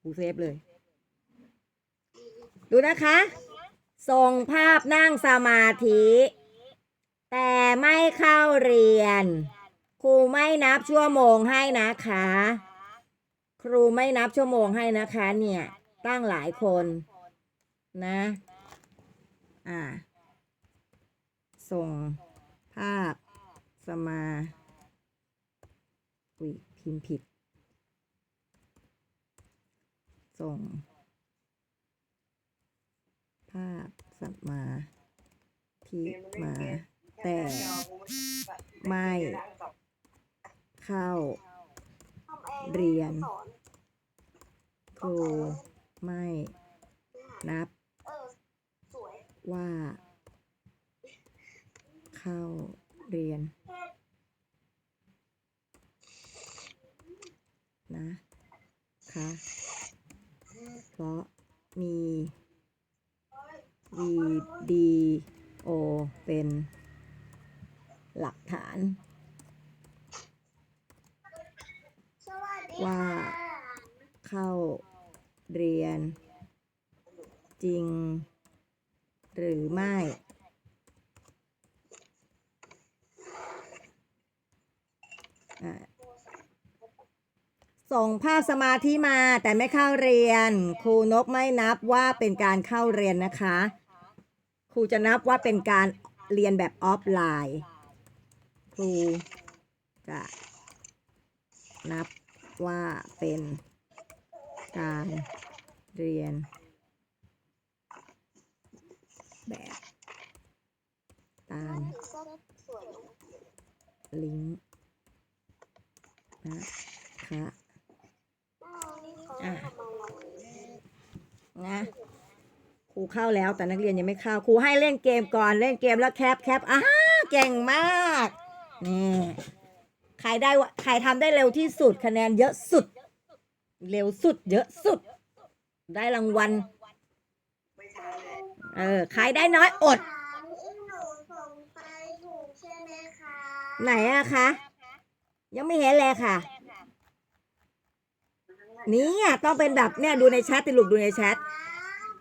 ครูเซฟเลย ดูนะคะ ส่งภาพนั่งสมาธิ แต่ไม่เข้าเรียน ครูไม่นับชั่วโมงให้นะคะ ครูไม่นับชั่วโมงให้นะคะ เนี่ย ตั้งหลายคนนะ อ่า ส่งภาพสมา อุ้ยพิมพ์ผิด ส่ง ภาพสัมาธิมา แต่ไม่เข้า เรียน ครูไม่นับว่า เข้าเรียน นะคะเพราะมีวีดีโอเป็นหลักฐาน ว่า เข้าเรียน จริง หรือไม่ อะส่ง ภาพสมาธิมาแต่ไม่เข้าเรียน ครูนกไม่นับว่าเป็นการเข้าเรียนนะคะ ครูจะนับว่าเป็นการเรียนแบบออฟไลน์ ครูจะนับว่าเป็นการเรียน แบบตามลิงก์ นะครู เข้าแล้ว แต่นักเรียนยังไม่เข้าครูให้เล่นเกมก่อนเล่นเกมแล้วแคปแคปอ่าเก่งมากนี่ใครได้วะใครทำได้เร็วที่สุดคะแนนเยอะสุด เร็วสุด เยอะสุด ได้รางวัลเออใครได้น้อยอดถามที่หนูส่งไปถูกใช่ไหมคะไหนอะคะ ยังไม่เห็นเลยค่ะ นี่อะต้องเป็นแบบเนี่ยดูในแชทติลูกดูในแชท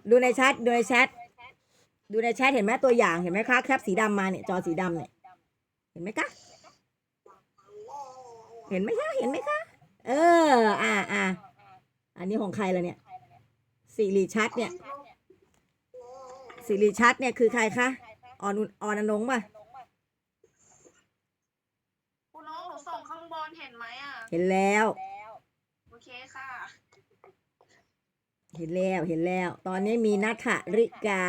ดูในแชทดูในแชทดูในแชทเห็นไหมตัวอย่างเห็นไหมคะแคปสีดำมาเนี่ยจอสีดำเนี่ยเห็นไหมคะเห็นไหมคะเห็นไหมคะ เออ อ่าอ่าอันนี้ของใครล่ะเนี่ยสิริชัดเนี่ยสิริชัดเนี่ยคือใครคะออนออนอนงป่ะคุณน้องหนูส่งข้างบนเห็นไหมอะเห็นแล้ว โอเคค่ะ เห็นแล้วเห็นแล้ว ตอนนี้มีนัทริกา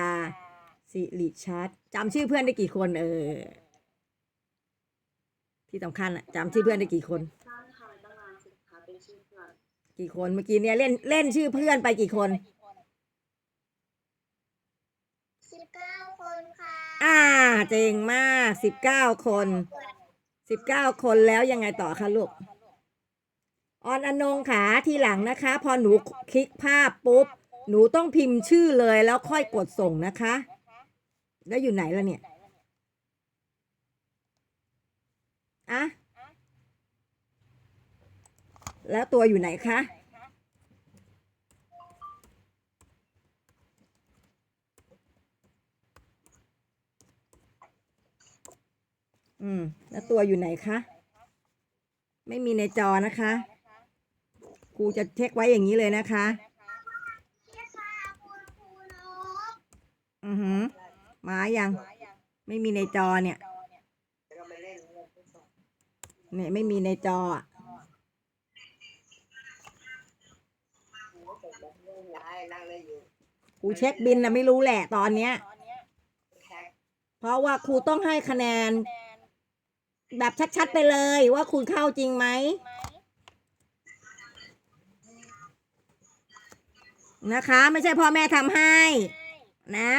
สิริชัดจำชื่อเพื่อนได้กี่คนเออ ที่สำคัญอะจำชื่อเพื่อนได้กี่คนท่านค่ะตั้งนานสิคะเป็นชื่อเพื่อนกี่คนเมื่อกี้เนี่ยเล่นเล่นชื่อเพื่อนไปกี่คน สิบเก้าคนค่ะอ่า เจ๋งมากสิบเก้าคนสิบเก้าคนแล้วยังไงต่อคะลูก ออนอนงขาทีหลังนะคะ พอหนูคลิกภาพปุ๊บ หนูต้องพิมพ์ชื่อเลยแล้วค่อยกดส่งนะคะ แล้วอยู่ไหนล่ะเนี่ยอะแล้วตัวอยู่ไหนคะอืม แล้วตัวอยู่ไหนคะ ไม่มีในจอนะคะ รูจะเช็คไว้อย่างนี้เลยนะคะอือหือมายัง ไม่มีในจอเนี่ยเนี่ย ไม่มีในจออะครูเช็คบินนะไม่รู้แหละตอนเนี้ย เพราะว่าครูต้องให้คะแนน แบบชัดๆไปเลยว่าคุณเข้าจริงไหม นะคะ ไม่ใช่พ่อแม่ทำให้ นะ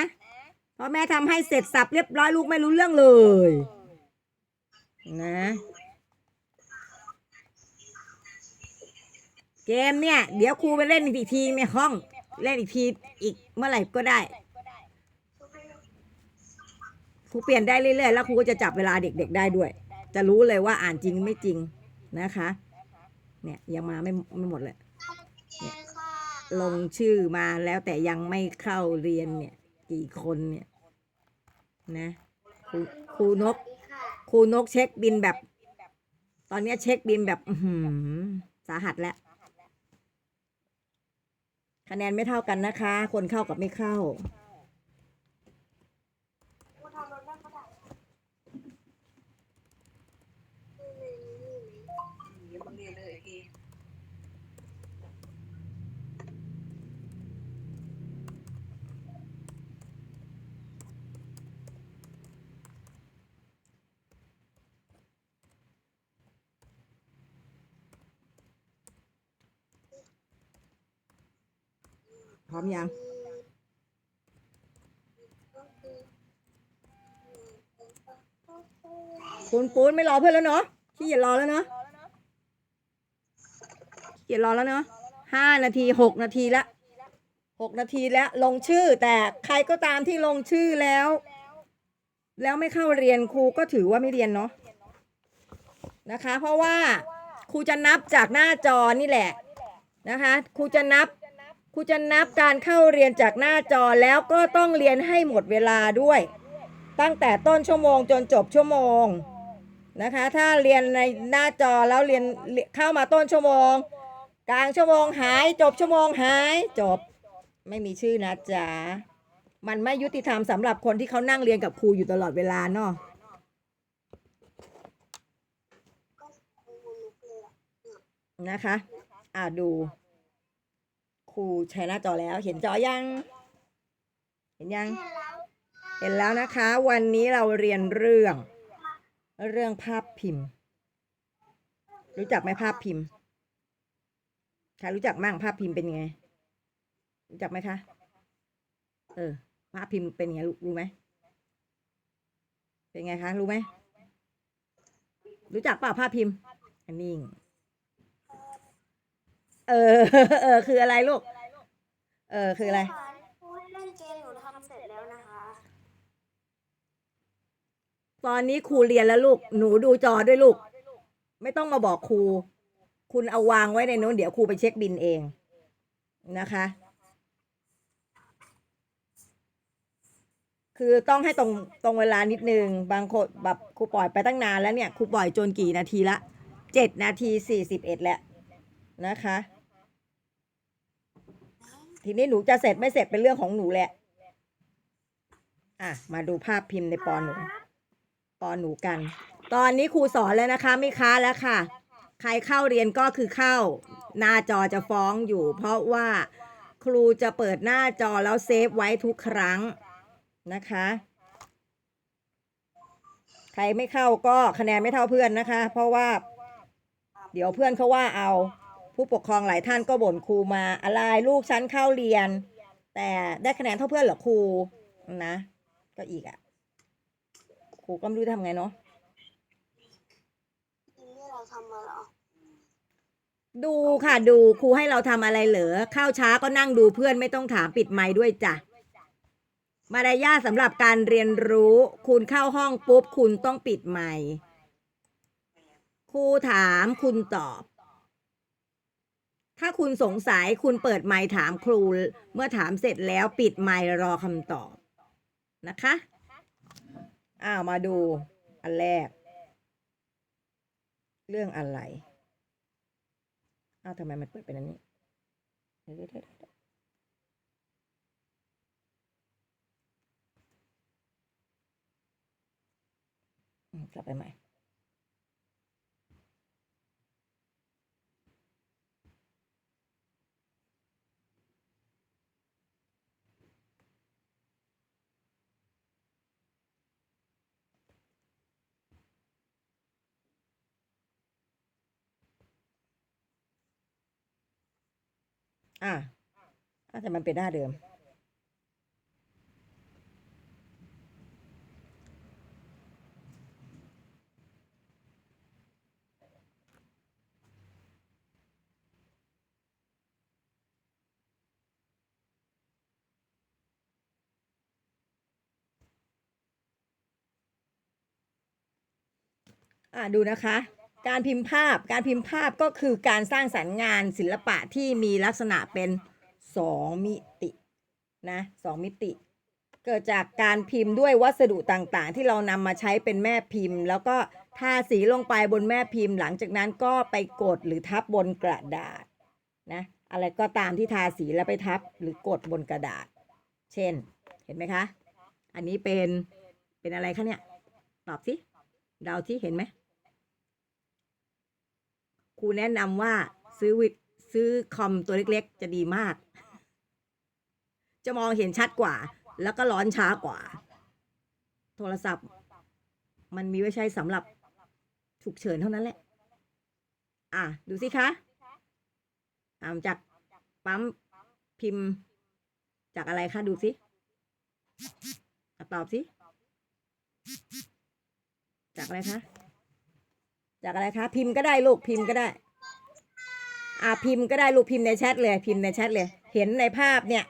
พ่อแม่ทำให้เสร็จสับเรียบร้อยลูกไม่รู้เรื่องเลย นะ เกมเนี่ย เดี๋ยวครูไปเล่นอีกทีในห้อง เล่นอีกทีอีกเมื่อไหร่ก็ได้ครูเปลี่ยนได้เรื่อยๆแล้วครูก็จะจับเวลาเด็ก ๆ ได้ด้วย จะรู้เลยว่าอ่านจริงไม่จริงนะคะ เนี่ยยังมาไม่ไม่หมดเลย ลงชื่อมาแล้วแต่ยังไม่เข้าเรียนเนี่ย กี่คนเนี่ย นะครูครูนกครูนกเช็คบินแบบ ตอนนี้เช็คบินแบบหืมสาหัสแล้วคะแนนไม่เท่ากันนะคะ คนเข้ากับไม่เข้า กูทำรถได้ก็ได้ นี่มันเรียนเลยพี่ พร้อมยังคุณปูนไม่รอเพื่อนแล้วเนาะขี้เกียจรอแล้วเนาะขี้เกียจรอแล้วเนาะห้านาทีหกนาทีละหกนาทีแล้วลงชื่อแต่ใครก็ตามที่ลงชื่อแล้ว แล้วไม่เข้าเรียนครูก็ถือว่าไม่เรียนเนาะนะคะ เพราะว่าครูจะนับจากหน้าจอนี่แหละนะคะครูจะนับ ครูจะนับการเข้าเรียนจากหน้าจอแล้วก็ต้องเรียนให้หมดเวลาด้วย ตั้งแต่ต้นชั่วโมงจนจบชั่วโมงนะคะ ถ้าเรียนในหน้าจอแล้วเรียนเข้ามาต้นชั่วโมง กลางชั่วโมงหาย จบชั่วโมงหายจบ ไม่มีชื่อนะจ๊ะมันไม่ยุติธรรมสำหรับคนที่เขานั่งเรียนกับครูอยู่ตลอดเวลาเนาะก็กูลุกเลยอะนะคะ อ่าดู ครูใช้หน้าจอแล้ว เห็นจอยัง เห็นยังเห็นแล้วเห็นแล้วนะคะ วันนี้เราเรียนเรื่อง เรื่องภาพพิมพ์ รู้จักไหมภาพพิมพ์ใครรู้จักมั่งภาพพิมพ์เป็นยังไง รู้จักไหมคะ เออ ภาพพิมพ์เป็นยังไงรู้รู้ไหมเป็นไงคะ รู้ไหม รู้จักเปล่าภาพพิมพ์ อันนี้ เออ เออ คืออะไรลูก เออ คืออะไรครูให้เล่นเกมหนูทำเสร็จแล้วนะคะ ตอนนี้ครูเรียนแล้วลูก หนูดูจอด้วยลูก ไม่ต้องมาบอกครู คุณเอาวางไว้ในโน้นเดี๋ยวครูไปเช็คบินเองนะคะ คือต้องให้ตรงตรงเวลานิดนึง บางคนแบบครูปล่อยไปตั้งนานแล้วเนี่ย ครูปล่อยจนกี่นาทีละเจ็ดนาทีสี่สิบเอ็ดแล้วนะคะ ทีนี้หนูจะเสร็จไม่เสร็จเป็นเรื่องของหนูแหละ อะ มาดูภาพพิมพ์ในปอหนูปอหนูกัน ตอนนี้ครูสอนแล้วนะคะ ไม่ค้าแล้วค่ะ ใครเข้าเรียนก็คือเข้า หน้าจอจะฟ้องอยู่ เพราะว่าครูจะเปิดหน้าจอแล้วเซฟไว้ทุกครั้งนะคะ ใครไม่เข้าก็คะแนนไม่เท่าเพื่อนนะคะ เพราะว่า เดี๋ยวเพื่อนเขาว่าเอา ผู้ปกครองหลายท่านก็บ่นครูมาอะไรลูกฉันเข้าเรียน แต่ได้คะแนนเท่าเพื่อนเหรอครูนะ ก็อีกอะ่ะครูก็ไม่รู้ทำไงเนาะนี่เราทำมาเหรอดูค่ะดูครูให้เราทำอะไรเหรอเข้าช้าก็นั่งดูเพื่อนไม่ต้องถามปิดไมค์ด้วยจ้ะมารยาทสำหรับการเรียนรู้ คุณเข้าห้องปุ๊บ คุณต้องปิดไมค์ครูถามคุณตอบ ถ้าคุณสงสัยคุณเปิดไมค์ถามครู เมื่อถามเสร็จแล้วปิดไมค์รอคำตอบนะคะอ้าวมาดูอันแรก เรื่องอะไรอ้าวทำไมมันเปิดเป็นอันนี้เดี๋ยวเดี๋ยวเดี๋ยวเดี๋ยวอืมกลับไปใหม่ อะอะแต่มันเป็นหน้าเดิม อะดูนะคะ การพิมพ์ภาพ การพิมพ์ภาพก็คือการสร้างสรรค์งานศิลปะที่มีลักษณะเป็นสองมิตินะสองมิติ เกิดจากการพิมพ์ด้วยวัสดุต่างๆ ที่เรานำมาใช้เป็นแม่พิมพ์ แล้วก็ทาสีลงไปบนแม่พิมพ์ หลังจากนั้นก็ไปกดหรือทับบนกระดาษนะอะไรก็ตามที่ทาสีแล้วไปทับหรือกดบนกระดาษ เช่น เห็นไหมคะ อันนี้เป็นเป็นอะไรคะเนี่ย ตอบสิเดาที่เห็นไหม ครูแนะนำว่าซื้อวิซื้อคอมตัวเล็กๆ จะดีมาก จะมองเห็นชัดกว่า แล้วก็ร้อนช้ากว่า โทรศัพท์ มันมีไว้ใช้สำหรับฉุกเฉินเท่านั้นแหละ อะ ดูสิคะตามจากปั๊มพิมพ์ จากอะไรคะ ดูสิตอบสิ จากอะไรคะ จากอะไรคะพิมพ์ก็ได้ลูกพิมพ์ก็ได้อ่าพิมพ์ก็ได้ลูกพิมพ์ในแชทเลยพิมพ์ในแชทเลย เห็นในภาพเนี่ย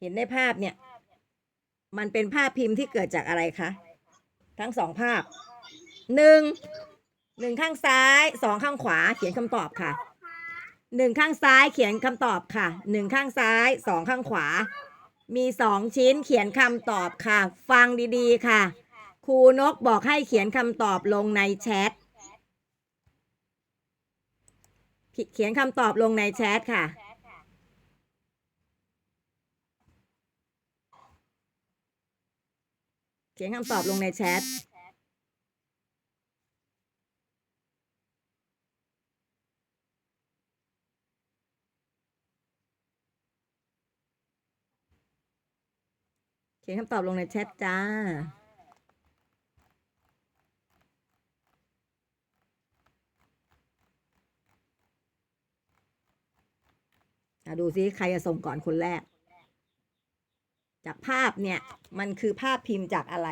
เห็นในภาพเนี่ย มันเป็นภาพพิมพ์ที่เกิดจากอะไรคะทั้งสองภาพหนึ่งหนึ่งข้างซ้ายสองข้างขวาเขียนคำตอบค่ะหนึ่งข้างซ้ายเขียนคำตอบค่ะหนึ่งข้างซ้ายสองข้างขวา มีสองชิ้นเขียนคำตอบค่ะ ฟังดีๆค่ะครูนกบอกให้เขียนคำตอบลงในแชท เขียนคำตอบลงในแชทค่ะ เขียนคำตอบลงในแชทเขียนคำตอบลงในแชทจ้า อะดูซิใครจะส่งก่อนคนแรก จากภาพเนี่ยมันคือภาพพิมพ์จากอะไร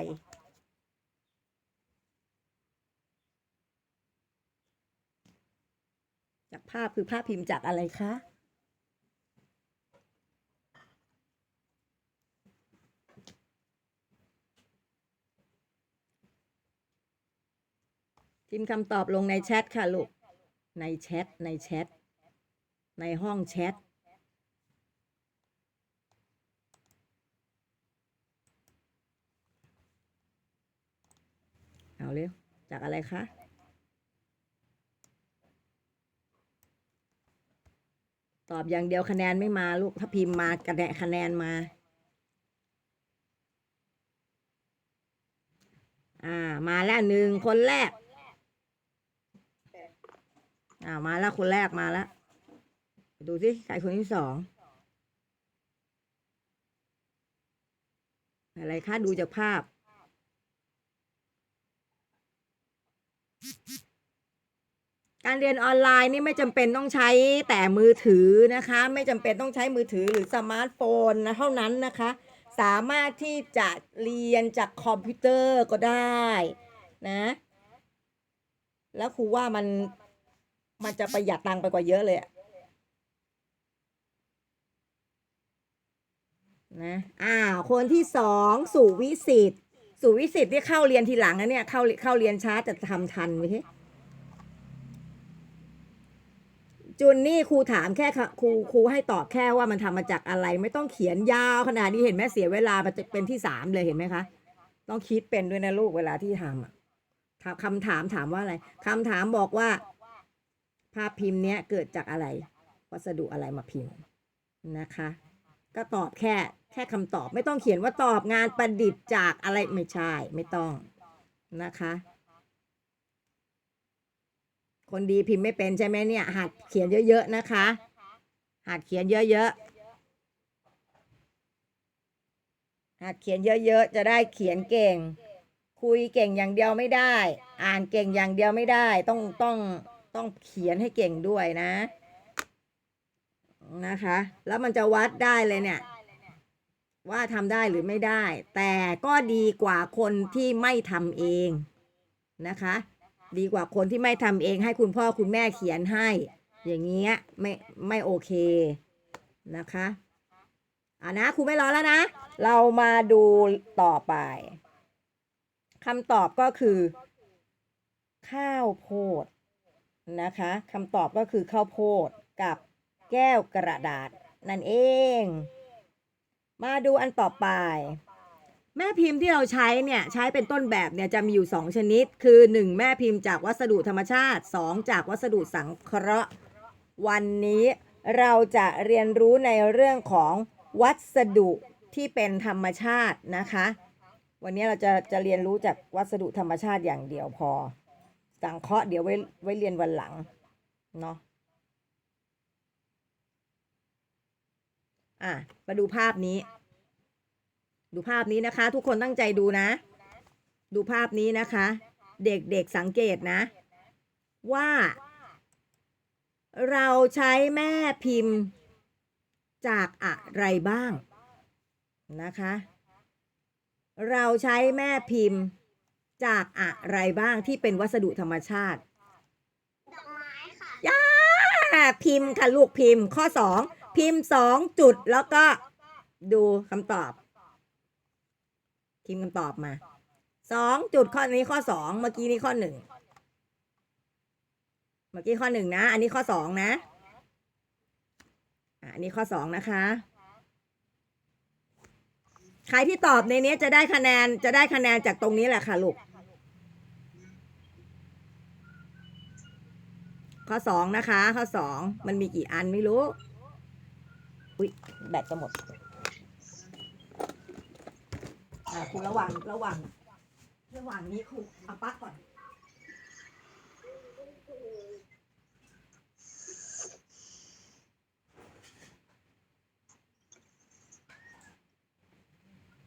จากภาพคือภาพพิมพ์จากอะไรคะพิมพ์คำตอบลงในแชทค่ะลูก ในแชท ในแชท ในห้องแชท เอาเร็ว จากอะไรคะ ตอบอย่างเดียวคะแนนไม่มาลูก ถ้าพิมพ์มากระแนคะแนนมา อ่า มาแล้วหนึ่งคนแรก อ่า มาแล้วคนแรกมาแล้ว ดูสิใครคนที่สองอะไรคะดูจากภาพ การเรียนออนไลน์นี่ไม่จำเป็นต้องใช้แต่มือถือนะคะ ไม่จำเป็นต้องใช้มือถือหรือสมาร์ทโฟนนะเท่านั้นนะคะ สามารถที่จะเรียนจากคอมพิวเตอร์ก็ได้นะ แล้วครูว่ามันมันจะประหยัดตังค์ไปกว่าเยอะเลยะนะอ้าวคนที่สองสู่วิสิต สู่วิสิตที่เข้าเรียนทีหลังนะเนี่ยเข้าเข้าเรียนช้าแต่ทำทันไหมจุนนี่ครูถามแค่ครูครูให้ตอบแค่ว่ามันทำมาจากอะไร ไม่ต้องเขียนยาวขนาดนี้เห็นไหมเสียเวลามันจะเป็นที่สามเลยเห็นไหมคะ ต้องคิดเป็นด้วยนะลูกเวลาที่ทำอะคำถามถามว่าอะไรคำถามบอกว่า ภาพพิมพ์เนี้ยเกิดจากอะไร วัสดุอะไรมาพิมพ์นะคะ ก็ตอบแค่แค่คำตอบไม่ต้องเขียนว่าตอบงานประดิษฐ์จากอะไรไม่ใช่ไม่ต้องนะคะ คนดีพิมพ์ไม่เป็นใช่ไหมเนี่ย หัดเขียนเยอะๆนะคะ หัดเขียนเยอะๆหัดเขียนเยอะๆจะได้เขียนเก่ง คุยเก่งอย่างเดียวไม่ได้ อ่านเก่งอย่างเดียวไม่ได้ ต้องต้องต้องเขียนให้เก่งด้วยนะ นะคะ แล้วมันจะวัดได้เลยเนี่ย ว่าทำได้หรือไม่ได้ แต่ก็ดีกว่าคนที่ไม่ทำเองนะคะ ดีกว่าคนที่ไม่ทำเอง ให้คุณพ่อคุณแม่เขียนให้ อย่างเงี้ยไม่ไม่โอเคนะคะอ่านะครูไม่รอแล้วนะ เรามาดูต่อไปคำตอบก็คือ ข้าวโพดนะคะคำตอบก็คือข้าวโพดกับ แก้วกระดาษ นั่นเอง มาดูอันต่อไป แม่พิมพ์ที่เราใช้เนี่ยใช้เป็นต้นแบบเนี่ยจะมีอยู่ 2 ชนิด คือ 1 แม่พิมพ์จากวัสดุธรรมชาติ 2 จากวัสดุสังเคราะห์ วันนี้เราจะเรียนรู้ในเรื่องของวัสดุที่เป็นธรรมชาตินะคะ วันนี้เราจะจะเรียนรู้จากวัสดุธรรมชาติอย่างเดียวพอ สังเคราะห์เดี๋ยวไว้ไว้เรียนวันหลังเนาะ อะมาดูภาพนี้ ดูภาพนี้นะคะ ทุกคนตั้งใจดูนะ ดูภาพนี้นะคะ เด็กๆสังเกตนะ ว่า เราใช้แม่พิมพ์ จากอะไรบ้างนะคะ เราใช้แม่พิมพ์จากอะไรบ้างที่เป็นวัสดุธรรมชาติดอกไม้ค่ะย่าพิมพ์ค่ะลูกพิมพ์ข้อสอง พิมพ์สองจุดแล้วก็ดูคำตอบ พิมพ์คำตอบมาสองจุดข้อนี้ข้อสองเมื่อกี้นี้ข้อหนึ่งเมื่อกี้ข้อหนึ่งนะ อันนี้ข้อสองนะอะอันนี้ข้อสองนะคะ ใครที่ตอบในนี้จะได้คะแนนจะได้คะแนนจากตรงนี้แหละค่ะลูกข้อสองนะคะ ข้อสองมันมีกี่อันไม่รู้ อุ้ยแบตจะหมดอ่าครูระวังระวังระหว่างนี้ครูเอาปลั๊กก่อน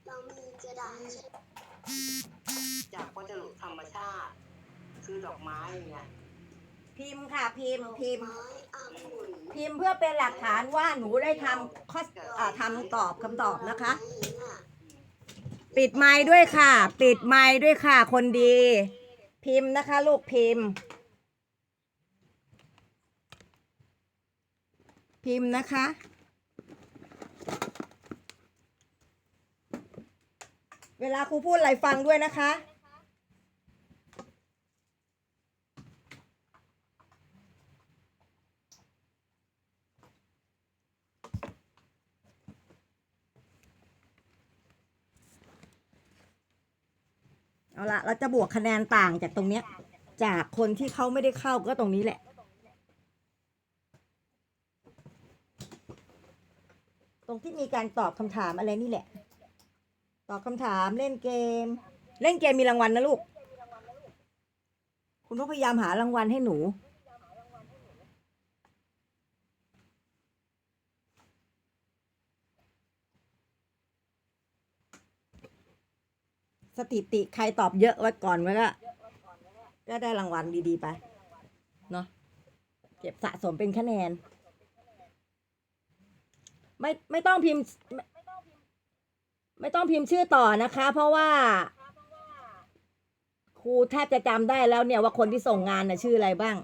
เรามีกระดาษใช่ไหมจากวัสดุธรรมชาติ คือดอกไม้ไงพิมพ์ค่ะ พิมพ์พิมพ์ ไม้องุ่น พิมพ์เพื่อเป็นหลักฐานว่าหนูได้ทำข้ออ่าทำตอบคำตอบนะคะ ปิดไม้ด้วยค่ะ ปิดไม้ด้วยค่ะ คนดี พิมพ์นะคะ ลูกพิมพ์ พิมพ์นะคะเวลาครูพูดอะไรฟังด้วยนะคะ เอาละเราจะบวกคะแนนต่างจากตรงเนี้ย จากคนที่เขาไม่ได้เข้าก็ตรงนี้แหละ ตรงที่มีการตอบคำถามอะไรนี่แหละ ตอบคำถามเล่นเกม เล่นเกมมีรางวัลนะลูก คุณต้องพยายามหารางวัลให้หนู สถิติใครตอบเยอะไว้ก่อนไว้ก็ก็ได้รางวัลดีๆไป เนาะเก็บสะสมเป็นคะแนน ไม่ไม่ต้องพิมพ์ไม่ไม่ต้องพิมพ์ชื่อต่อนะคะ เพราะว่า ครูแทบจะจำได้แล้วเนี่ยว่าคนที่ส่งงานน่ะชื่ออะไรบ้าง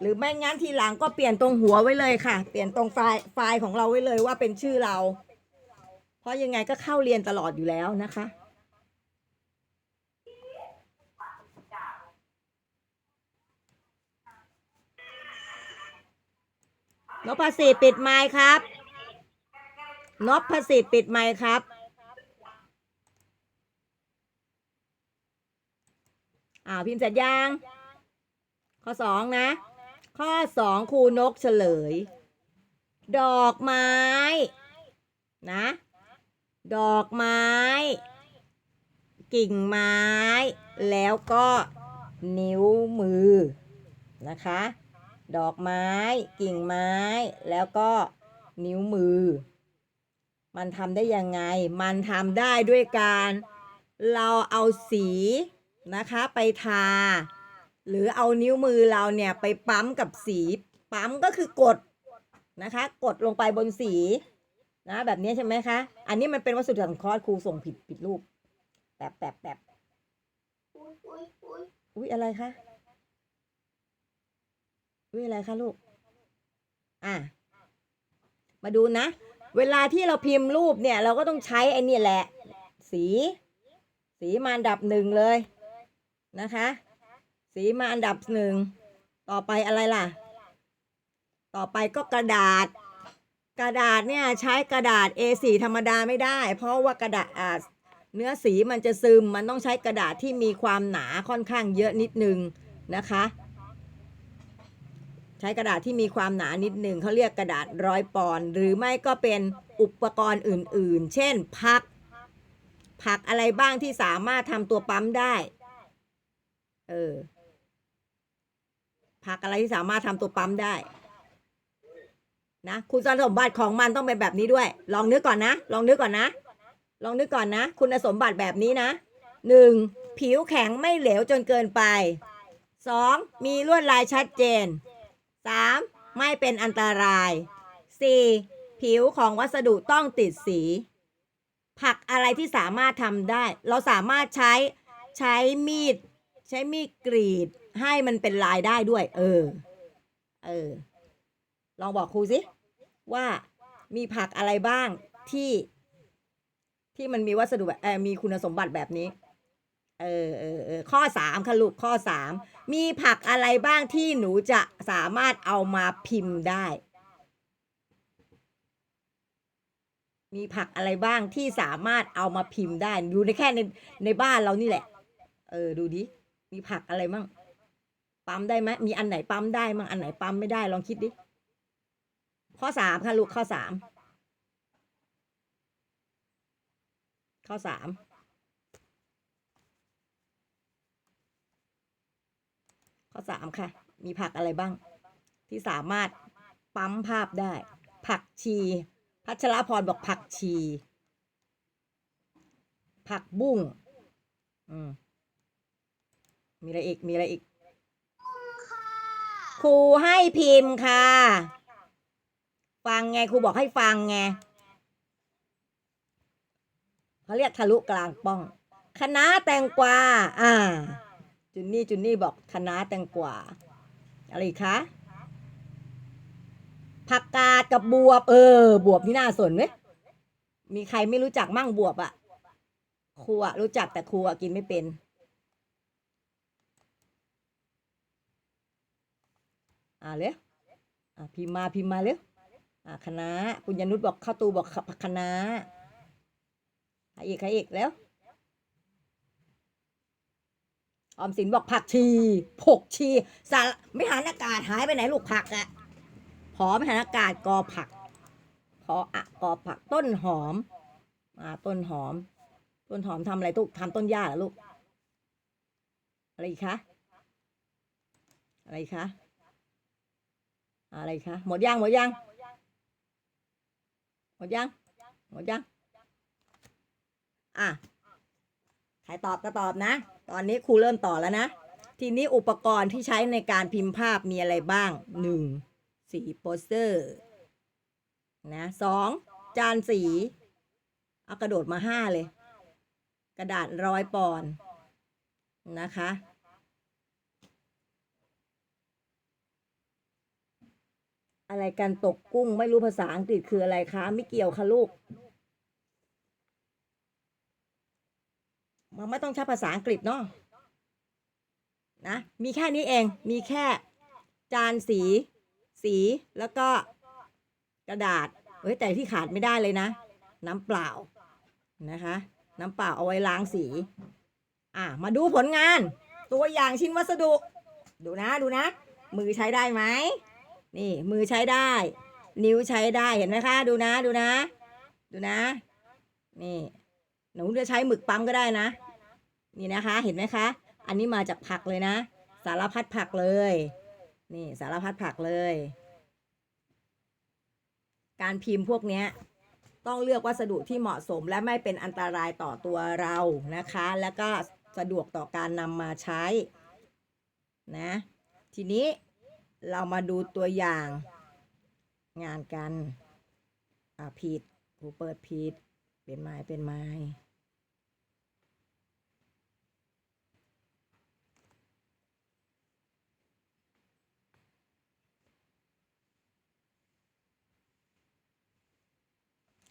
หรือไม่งั้นทีหลังก็เปลี่ยนตรงหัวไว้เลยค่ะ เปลี่ยนตรงไฟล์ไฟล์ของเราไว้เลยว่าเป็นชื่อเรา เพราะยังไงก็เข้าเรียนตลอดอยู่แล้วนะคะ นพสิทธิ์ปิดไมค์ครับนพสิทธิ์ปิดไมค์ครับ อ่าพิมพ์เสร็จยัง ข้อสองนะ ข้อสองครูนกเฉลย ดอกไม้ นะ ดอกไม้ กิ่งไม้ แล้วก็นิ้วมือนะคะ ดอกไม้ กิ่งไม้ แล้วก็นิ้วมือ มันทำได้ยังไง มันทำได้ด้วยการ เราเอาสีนะคะไปทา หรือเอานิ้วมือเราเนี่ยไปปั๊มกับสี ปั๊มก็คือกดนะคะ กดลงไปบนสีนะแบบนี้ใช่ไหมคะ อันนี้มันเป็นวัสดุสังเคราะห์ครูส่งผิดผิดรูปแปบแปบแปบอุ้ยอุ้ยอุ้ยอะไรคะ อุ้ยอะไรคะลูก อะ มาดูนะ เวลาที่เราพิมพ์รูปเนี่ย เราก็ต้องใช้ไอ้นี่แหละ สี สีมาอันดับหนึ่งเลยนะคะ สีมาอันดับหนึ่ง ต่อไปอะไรล่ะ ต่อไปก็กระดาษ กระดาษเนี่ยใช้กระดาษ A4 ธรรมดาไม่ได้ เพราะว่ากระดาษเนื้อสีมันจะซึม มันต้องใช้กระดาษที่มีความหนาค่อนข้างเยอะนิดนึงนะคะ ช้กระดาษที่มีความหนานิดหนึ่งเขาเรียกกระดาษร้อยปอนหรือไม่ก็เป็นอุปกรณ์อื่นๆ เช่นพัก ผักอะไรบ้างที่สามารถทำตัวปั๊มได้ เออผักอะไรที่สามารถทำตัวปั๊มได้นะคุณสมบัติของมันต้องเป็นแบบนี้ด้วย ลองนึกก่อนนะ ลองนึกก่อนนะ ลองนึกก่อนนะ คุณสมบัติแบบนี้นะหนึ่งผิวแข็งไม่เหลวจนเกินไปสองมีลวดลายชัดเจน สามไม่เป็นอันตรายสี่ผิวของวัสดุต้องติดสี ผักอะไรที่สามารถทำได้ เราสามารถใช้ใช้มีด ใช้มีดกรีดให้มันเป็นลายได้ด้วย เออ เออ ลองบอกครูสิ ว่ามีผักอะไรบ้างที่ที่มันมีวัสดุแบบเออมีคุณสมบัติแบบนี้ เออเออเออข้อสามค่ะลูกข้อสามมีผักอะไรบ้างที่หนูจะสามารถเอามาพิมพ์ได้ มีผักอะไรบ้างที่สามารถเอามาพิมพ์ได้ดูในแค่ในในบ้านเรานี่แหละ เออดูดิมีผักอะไรมั่งปั๊มได้ไหมมีอันไหนปั๊มได้มั่งอันไหนปั๊มไม่ได้ลองคิดดิข้อสามค่ะลูกข้อสามข้อสาม ข้อสามค่ะ มีผักอะไรบ้าง ที่สามารถปั๊มภาพได้ ผักชี พัชรพรบอกผักชี ผักบุ้งอืมมีอะไรอีก มีอะไรอีก ครูให้พิมพ์ค่ะ ฟังไงครูบอกให้ฟังไงเขาเรียกทะลุกลางป้องคณะแตงกวา อ่า จุนนี่จุนนี่บอกคณะแตงกวาอะไรคะผักกาดกับบวบ เออ บวบนี่น่าสนไหมมีใครไม่รู้จักมั่งบวบอะครูอะรู้จักแต่ครูอะกินไม่เป็น อ่าเลยอ่าพิมมาพิมมาเลยอ่าคณะคุณยนุชบอกข้าตูบอกผักคณะใครอีกใครอีกแล้ว ออมสินบอกผักชีผกชีสารไม่หันอากาศหายไปไหนลูกผักอะหอไม่หันอากาศกอผักพออะกอผักต้นหอมอ่าต้นหอม ต้นหอมทำอะไรลูกทำต้นหญ้าเหรอลูก อะไรคะอะไรคะอะไรคะหมดยังหมดยังหมดยังหมดยังอะใครตอบก็ตอบนะ ตอนนี้ครูเริ่มต่อแล้วนะ ทีนี้อุปกรณ์ที่ใช้ในการพิมพ์ภาพมีอะไรบ้างหนึ่งสีโปสเตอร์นะสองจานสี เอากระโดดมาห้าเลย กระดาษร้อยปอนนะคะ อะไรกันตกกุ้งไม่รู้ภาษาอังกฤษคืออะไรคะ ไม่เกี่ยวค่ะลูก มันไม่ต้องใช้ภาษาอังกฤษเนาะนะ มีแค่นี้เอง มีแค่ จานสี สีแล้วก็กระดาษ เฮ้ยแต่ที่ขาดไม่ได้เลยนะ น้ำเปล่านะคะ น้ำเปล่าเอาไว้ล้างสี อะ มาดูผลงาน ตัวอย่างชิ้นวัสดุ ดูนะดูนะ มือใช้ได้ไหม นี่มือใช้ได้ นิ้วใช้ได้เห็นไหมคะ ดูนะดูนะ ดูนะ นี่หนูจะใช้หมึกปั๊มก็ได้นะ นี่นะคะเห็นไหมคะ อันนี้มาจากผักเลยนะ สารพัดผักเลย นี่สารพัดผักเลย การพิมพ์พวกนี้ต้องเลือกวัสดุที่เหมาะสมและไม่เป็นอันตรายต่อตัวเรานะคะ แล้วก็สะดวกต่อการนำมาใช้ นะ ทีนี้เรามาดูตัวอย่างงานกัน อ่าผิดครูเปิดผิด เป็นไม้เป็นไม้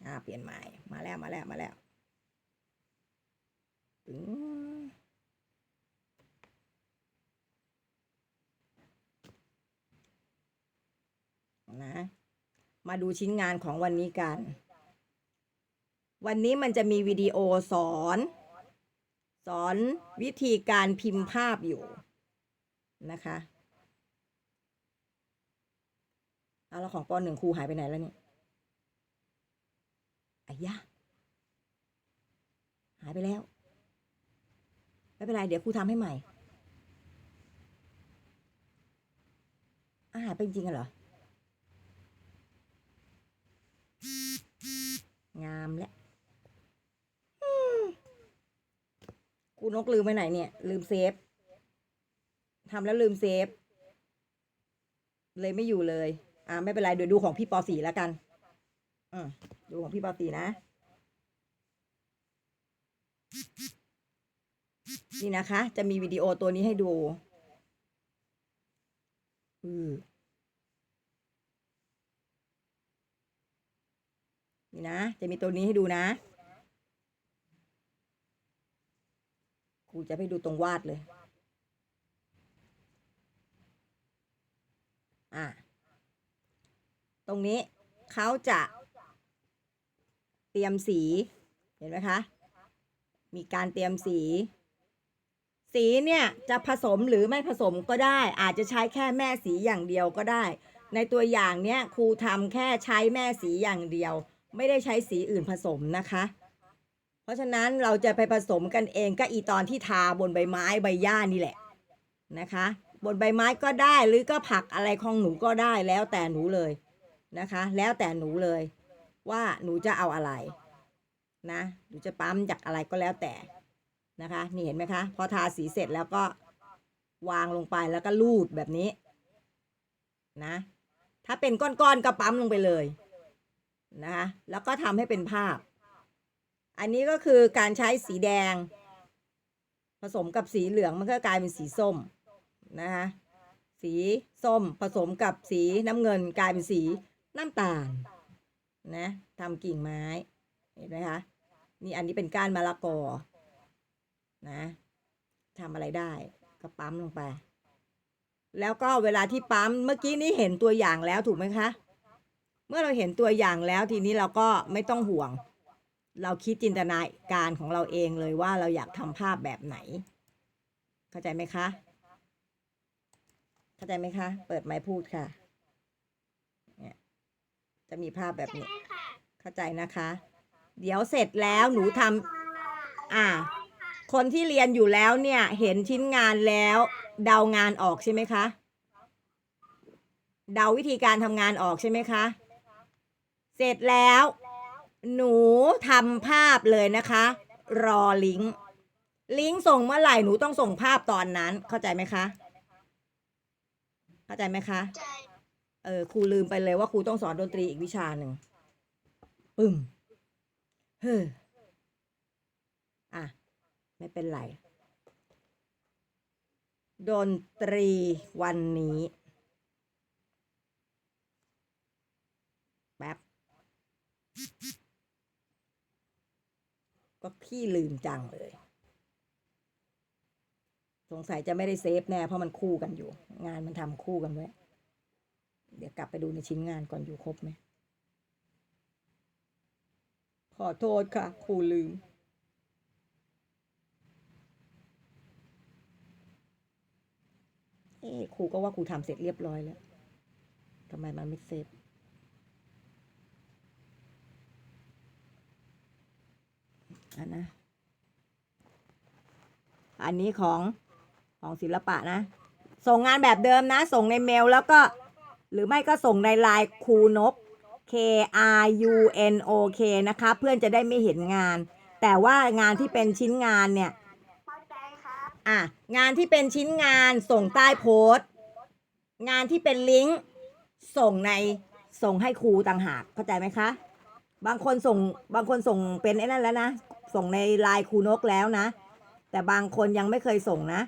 อ่า เปลี่ยนใหม่ มาแล้ว มาแล้ว มาแล้วตึงนะ มาดูชิ้นงานของวันนี้กัน วันนี้มันจะมีวิดีโอสอน สอนวิธีการพิมพ์ภาพอยู่นะคะ เอาแล้วของปหนึ่งครูหายไปไหนแล้วเนี่ย อายะหายไปแล้ว ไม่เป็นไร เดี๋ยวครูทำให้ใหม่อาหายไปจริงๆเหรอ งามและอืมครูนกลืมไปไหนเนี่ย ลืมเซฟทำแล้วลืมเซฟ เลยไม่อยู่เลย อ่าไม่เป็นไร เดี๋ยวดูของพี่ปอสีแล้วกัน อืม ดูของพี่ปสี่นะ นี่นะคะ จะมีวิดีโอตัวนี้ให้ดูอือนี่นะ จะมีตัวนี้ให้ดูนะครูจะไปดูตรงวาดเลย อะ ตรงนี้เขาจะ เตรียมสี เห็นไหมคะ มีการเตรียมสี สีเนี่ยจะผสมหรือไม่ผสมก็ได้ อาจจะใช้แค่แม่สีอย่างเดียวก็ได้ ในตัวอย่างเนี้ยครูทำแค่ใช้แม่สีอย่างเดียว ไม่ได้ใช้สีอื่นผสมนะคะ เพราะฉะนั้นเราจะไปผสมกันเองก็อีตอนที่ทาบนใบไม้ใบหญ้านี่แหละนะคะ บนใบไม้ก็ได้หรือก็ผักอะไรของหนูก็ได้แล้วแต่หนูเลยนะคะ แล้วแต่หนูเลย ว่าหนูจะเอาอะไรนะหนูจะปั๊มจากอะไรก็แล้วแต่นะคะ นี่เห็นไหมคะ พอทาสีเสร็จแล้วก็วางลงไปแล้วก็ลูดแบบนี้นะ ถ้าเป็นก้อนๆก็ปั๊มลงไปเลยนะคะแล้วก็ทำให้เป็นภาพ อันนี้ก็คือการใช้สีแดง ผสมกับสีเหลืองมันก็กลายเป็นสีส้มนะคะสีส้มผสมกับสีน้ำเงินกลายเป็นสีน้ำตาล นะทำกิ่งไม้ เห็นไหมคะ นี่อันนี้เป็นก้านมะละกอ นะทำอะไรได้ก็ปั๊มลงไป แล้วก็เวลาที่ปั๊มเมื่อกี้นี้เห็นตัวอย่างแล้วถูกไหมคะ เมื่อเราเห็นตัวอย่างแล้วทีนี้เราก็ไม่ต้องห่วง เราคิดจินตนาการของเราเองเลยว่าเราอยากทำภาพแบบไหน เข้าใจไหมคะ เข้าใจไหมคะ เปิดไมค์พูดค่ะ จะมีภาพแบบนี้ เข้าใจนะคะ เดี๋ยวเสร็จแล้วหนูทำอ่า คนที่เรียนอยู่แล้วเนี่ย เห็นชิ้นงานแล้วเดางานออกใช่ไหมคะ เดาวิธีการทำงานออกใช่ไหมคะ เสร็จแล้ว หนูทำภาพเลยนะคะ รอลิงก์ ลิงก์ส่งเมื่อไหร่หนูต้องส่งภาพตอนนั้น เข้าใจไหมคะ เข้าใจไหมคะใจ เออครูลืมไปเลยว่าครูต้องสอนดนตรีอีกวิชาหนึ่งปึ้มเฮ้ออะ ไม่เป็นไร ดนตรีวันนี้ แป๊บ ก็พี่ลืมจังเลย สงสัยจะไม่ได้เซฟแน่ เพราะมันคู่กันอยู่ งานมันทำคู่กันไว้ เดี๋ยวกลับไปดูในชิ้นงานก่อนอยู่ครบไหม ขอโทษค่ะ ครูลืม เอ๊ะครูก็ว่าครูทำเสร็จเรียบร้อยแล้วทำไมมันไม่เซฟอันนะ อันนี้ของของศิลปะนะ ส่งงานแบบเดิมนะ ส่งในเมลแล้วก็ หรือไม่ก็ส่งในไลน์ครูนก K R U N O K นะคะ เพื่อนจะได้ไม่เห็นงาน แต่ว่างานที่เป็นชิ้นงานเนี่ยอะงานที่เป็นชิ้นงานส่งใต้โพสต์ งานที่เป็นลิงก์ส่งในส่งให้ครูต่างหากเข้าใจไหมคะ บางคนส่งบางคนส่งเป็นไอ้นั่นแล้วนะ ส่งในไลน์ครูนกแล้วนะ แต่บางคนยังไม่เคยส่งนะ